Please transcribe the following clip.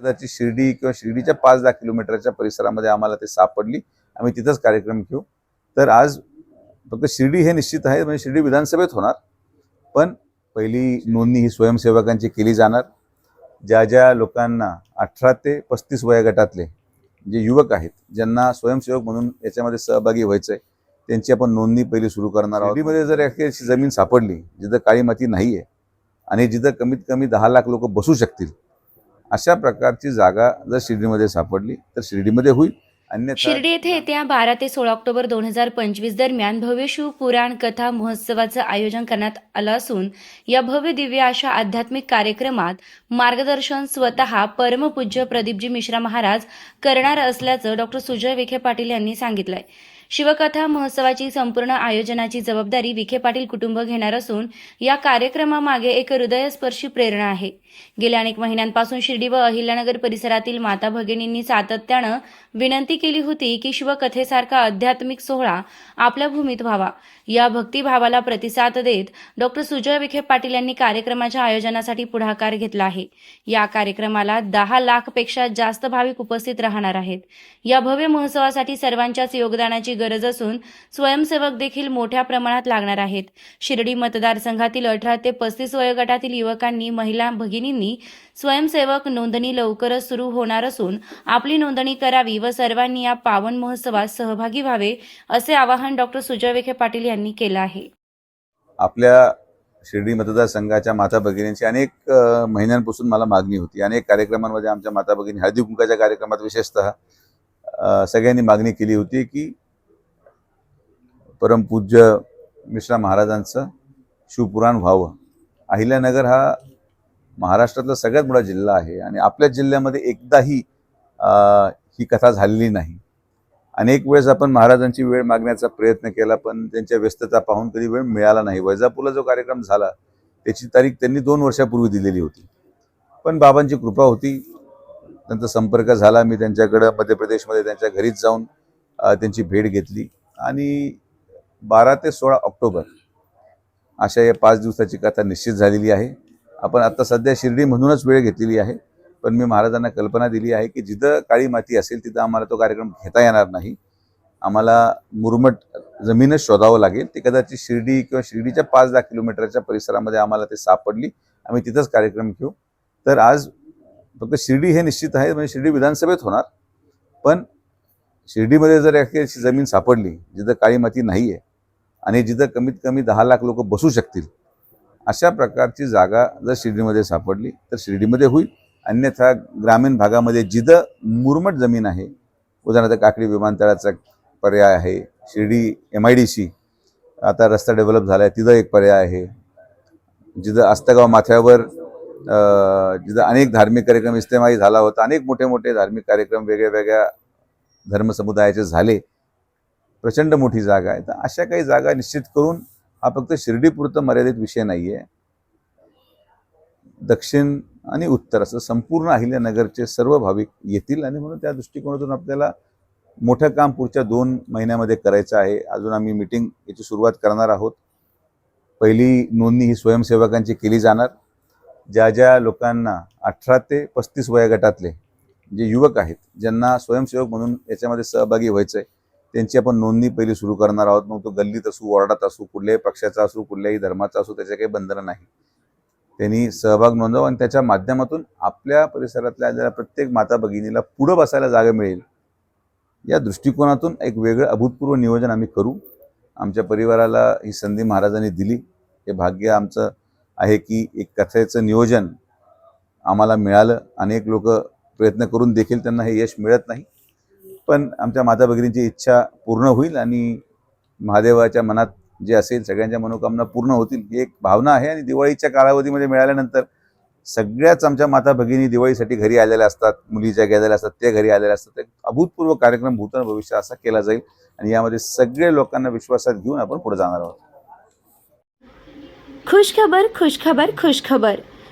कदाचित शिर्डी किंवा शिर्डीच्या पाच दहा किलोमीटरच्या परिसरामध्ये आम्हाला ते सापडली. आम्ही तिथंच कार्यक्रम घेऊ. तर आज फक्त शिर्डी हे निश्चित आहे म्हणजे शिर्डी विधानसभेत होणार. पण पहिली नोंदणी ही स्वयंसेवकांची केली जाणार. ज्या ज्या लोकांना अठरा ते पस्तीस वयोगटातले जे युवक आहेत ज्यांना स्वयंसेवक म्हणून याच्यामध्ये सहभागी व्हायचं आहे त्यांची आपण नोंदणी पहिली सुरू करणार आहोत. मध्ये जर अशी जमीन सापडली जिथं काळी माती नाही आहे आणि जिथं कमीत कमी दहा लाख लोक बसू शकतील अशा प्रकारची जागा जर शिर्डीमध्ये सापडली तर शिर्डीमध्ये होईल. शिर्डी येथे येत्या बारा ते सोळा ऑक्टोबर दोन हजार पंचवीस दरम्यान भव्य शिव पुराण कथा महोत्सवाचं आयोजन करण्यात आलं असून या भव्य दिव्य अशा आध्यात्मिक कार्यक्रमात मार्गदर्शन स्वतः परमपूज्य प्रदीपजी मिश्रा महाराज करणार असल्याचं डॉक्टर सुजय विखे पाटील यांनी सांगितलंय. शिवकथा महोत्सवाची संपूर्ण आयोजनाची जबाबदारी विखे पाटील कुटुंब घेणार असून या कार्यक्रमामागे एक हृदयस्पर्शी प्रेरणा आहे. गेल्या अनेक महिन्यांपासून शिर्डी व अहिल्यानगर परिसरातील माता भगिनींनी सातत्यानं विनंती केली होती की शिवकथेसारखा आध्यात्मिक सोहळा आपल्या भूमीत व्हावा. या भक्तिभावाला प्रतिसाद देत डॉक्टर सुजय विखे पाटील यांनी कार्यक्रमाच्या आयोजनासाठी पुढाकार घेतला आहे. या कार्यक्रमाला दहा लाखपेक्षा जास्त भाविक उपस्थित राहणार आहेत. या भव्य महोत्सवासाठी सर्वांच्याच योगदानाची गरज असून स्वयंसेवक देखील मोठ्या प्रमाणात लागणार आहेत. शिर्डी मतदारसंघातील अठरा ते पस्तीस वयोगटातील युवकांनी महिला भगिनींनी स्वयंसेवक नोंदणी लवकरच सुरू होणार असून आपली नोंदणी करावी व सर्वांनी या पावन महोत्सवात सहभागी व्हावे असे आवाहन डॉक्टर सुजय विखे पाटील यांनी केलं आहे. आपल्या शिर्डी मतदारसंघाच्या माता भगिनींची अनेक महिन्यांपासून मला मागणी होती. अनेक कार्यक्रमांमध्ये आमच्या माता भगिनी हळदी कुंकाच्या कार्यक्रमात विशेषतः सगळ्यांनी मागणी केली होती की परमपूज्य मिश्रा महाराजांचं शिवपुराण व्हावं. अहिल्यानगर हा महाराष्ट्रातला सगळ्यात मोठा जिल्हा आहे आणि आपल्या जिल्ह्यामध्ये एकदाही ही कथा झालेली नाही. अनेक वेळेस आपण महाराजांची वेळ मागण्याचा प्रयत्न केला पण त्यांच्या व्यस्तता पाहून कधी वेळ मिळाला नाही. वैजापूरला जो कार्यक्रम झाला त्याची तारीख त्यांनी दोन वर्षापूर्वी दिलेली होती. पण बाबांची कृपा होती. त्यांचा संपर्क झाला. मी त्यांच्याकडं मध्य प्रदेशमध्ये त्यांच्या घरीच जाऊन त्यांची भेट घेतली. आणि बारा ते सोळा ऑक्टोबर अशा या पाच दिवसाची कथा निश्चित झालेली आहे. आपण आता सध्या शिर्डी म्हणूनच वेळ घेतलेली आहे. पण मी महाराजांना कल्पना दिली आहे की जिथं काळी माती असेल तिथं आम्हाला तो कार्यक्रम घेता येणार नाही. आम्हाला मुरमट जमीनच शोधावं लागेल. ते कदाचित शिर्डी किंवा शिर्डीच्या पाच दहा किलोमीटरच्या परिसरामध्ये आम्हाला ते सापडली. आम्ही तिथंच कार्यक्रम घेऊ. तर आज फक्त शिर्डी हे निश्चित आहे. म्हणजे शिर्डी विधानसभेत होणार. पण शिर्डीमध्ये जर एखादी अशी जमीन सापडली जिथं काळी माती नाही आहे आणि जिथं कमीत कमी दहा लाख लोक बसू शकतील अशा प्रकारची जागा जर शिर्डीमध्ये सापडली तर शिर्डीमध्ये होईल. अन्यथा ग्रामीण भागामध्ये जिथं मुरमट जमीन आहे उदाहरणार्थ काकडी विमानतळाचा पर्याय आहे Shirdi M I D C आता रस्ता डेव्हलप झाला आहे तिथं एक पर्याय आहे. जिथं आस्तगाव माथ्यावर जिथं अनेक धार्मिक कार्यक्रम इस्तेमाही झाला होता अनेक मोठे मोठे धार्मिक कार्यक्रम वेगळ्या वेगळ्या धर्मसमुदायाचे झाले. प्रचंड मोठी जागा आहे. तर अशा काही जागा निश्चित करून हा फक्त शिर्डीपुरतं मर्यादित विषय नाही आहे दक्षिण आणि उत्तर असं संपूर्ण अहिल्यानगरचे सर्व भाविक येतील आणि म्हणून त्या दृष्टिकोनातून आपल्याला मोठं काम पुढच्या दोन महिन्यामध्ये करायचं आहे. अजून आम्ही मिटिंग याची सुरुवात करणार आहोत. पहिली नोंदणी ही स्वयंसेवकांची केली जाणार. ज्या ज्या लोकांना अठरा ते पस्तीस वयोगटातले जे युवक आहेत ज्यांना स्वयंसेवक म्हणून याच्यामध्ये सहभागी व्हायचं आहे त्यांची आपण नोंदणी पहिली सुरू करणार आहोत. मग तो गल्लीत असू वॉर्डात असू कुठल्याही पक्षाचा असू कुठल्याही धर्माचा असू त्याचे काही बंधनं नाही. त्यांनी सहभाग नोंदवा आणि त्याच्या माध्यमातून आपल्या परिसरातल्या आलेल्या प्रत्येक माता भगिनीला पुढं बसायला जागा मिळेल. या दृष्टिकोनातून एक वेगळं अभूतपूर्व नियोजन आम्ही करू. आमच्या परिवाराला ही संधी महाराजांनी दिली. हे भाग्य आमचं आहे की एक कथेचं नियोजन आम्हाला मिळालं. अनेक लोक प्रयत्न करून देखील त्यांना हे यश मिळत नाही. पण आमच्या माता भगिनींची इच्छा पूर्ण होईल आणि महादेवाच्या मनात जे असेल सगळ्यांच्या मनोकामना पूर्ण होतील ही एक भावना आहे आणि दिवाळीच्या कालावधीमध्ये मिळाल्यानंतर सगळ्याच आमच्या माता भगिनी दिवाळीसाठी घरी आलेल्या असतात मुलीच्या गेलेल्या असतात त्या घरी आलेल्या असतात. एक अभूतपूर्व कार्यक्रम भूतन भविष्य असा केला जाईल आणि यामध्ये सगळे लोकांना विश्वासात घेऊन आपण पुढे जाणार आहोत. खुशखबर खुशखबर खुशखबर